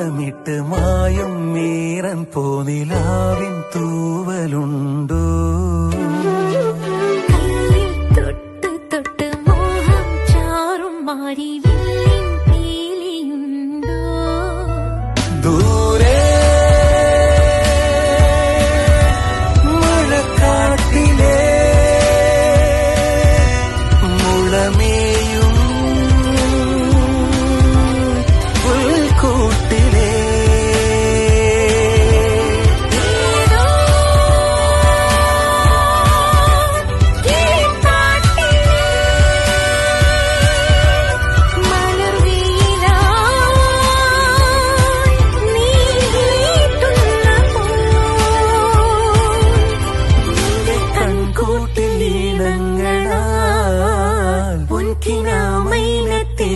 തൊട്ട് മായും മീറൻ പോനിലാവിൻ തൂവലുണ്ടോ. ദൂ തൊട്ട് തൊട്ട് മോഹം ചാറും മാറി വില്ലിൻ ഗന്ധങ്ങളാൽ പൊൻകിനാമൈനത്തേ